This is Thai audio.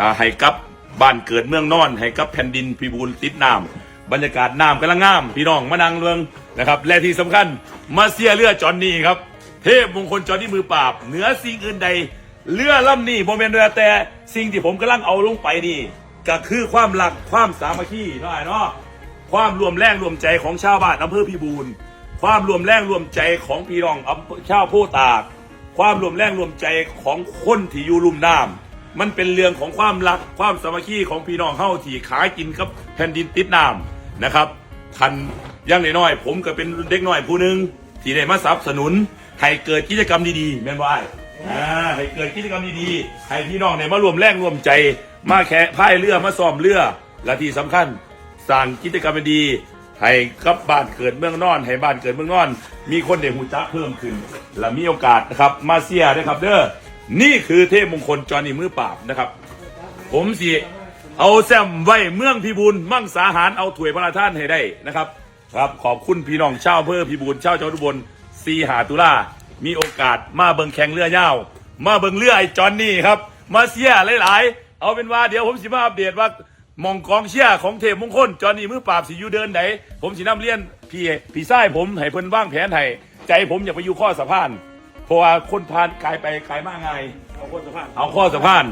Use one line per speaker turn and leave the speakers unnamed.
อ่าให้กับบ้านเกิดเมืองนอน ให้กับแผ่นดินพิบูลติดน้ำบรรยากาศน้ำกำลังงาม พี่น้องมานังเรืองนะครับ และที่สำคัญมาเสียเรือจอนนี่ครับ เทพมงคลจอนนี่มือปราบ เหนือสิ่งอื่นใด เรือลำนี้โมเมนเรือแต่สิ่งที่ผมกำลังเอาลงไปนี่ ก็คือความรักความสามัคคีเนาะไอ้เนาะความรวมแรงรวมใจของชาวบ้านอำเภอพิบูลความรวมแรงรวมใจของพี่น้องอำเภอชาวโพตาก ความรวมแรงรวมใจของคนที่อยู่ลุ่มน้ำ มันเป็นเรื่องของความรักความสามัคคีของพี่น้องเฮาที่ขากินกับแผ่นดินติดน้ำนะครับคันอยังน้อยๆผมก็เป็นเด็กน้อยผู้หนึ่งที่ได้มาสนับสนุนให้เกิดกิจกรรมดีๆแม่นบ่ไอ้อ่ให้เกิดกิจกรรมดีๆให้พี่น้องเนี่ยมารวมแรงรวมใจ มาแค่พายเรือมาซ้อมเรือและที่สำคัญสร้างกิจกรรมดีให้กับบ้านเกิดเมืองนอน ให้บ้านเกิดเมืองนอน มีคนเด็กหูจักเพิ่มขึ้น และมีโอกาสนะครับมาเซียนะครับเด้อ นี่คือเทพมงคลจอนี่มือปราบนะครับ ผมสิเอาแซมไว้เมืองพิบูลมั่งสาหารเอาถวยพระราชทานให้ได้นะครับ ครับขอบคุณพี่น้องชาวอำเภอพิบูลชาวจังหวัดอุบลซีหาตุลามีโอกาสมาเบิงแข่งเรือยาว มาเบิงเรือไอจอนนี่ครับ มาเสียหลายๆ เอาเป็นว่าเดี๋ยวผมสิมาอัปเดตว่ามองกองเชียร์ของเทพมงคลจอห์นนี่มือปราบสิยูเดินไหนผมสิน้ำเลี้ยนพี่พี่ไส้ผมให้เพิ่นว่างแผนให้ใจผมอยากไปอยู่ข้อสะพาน เพราะว่าคนพานกลายไปกลายมากไง
เอาคนสภาพ
เอาข้อสะพาน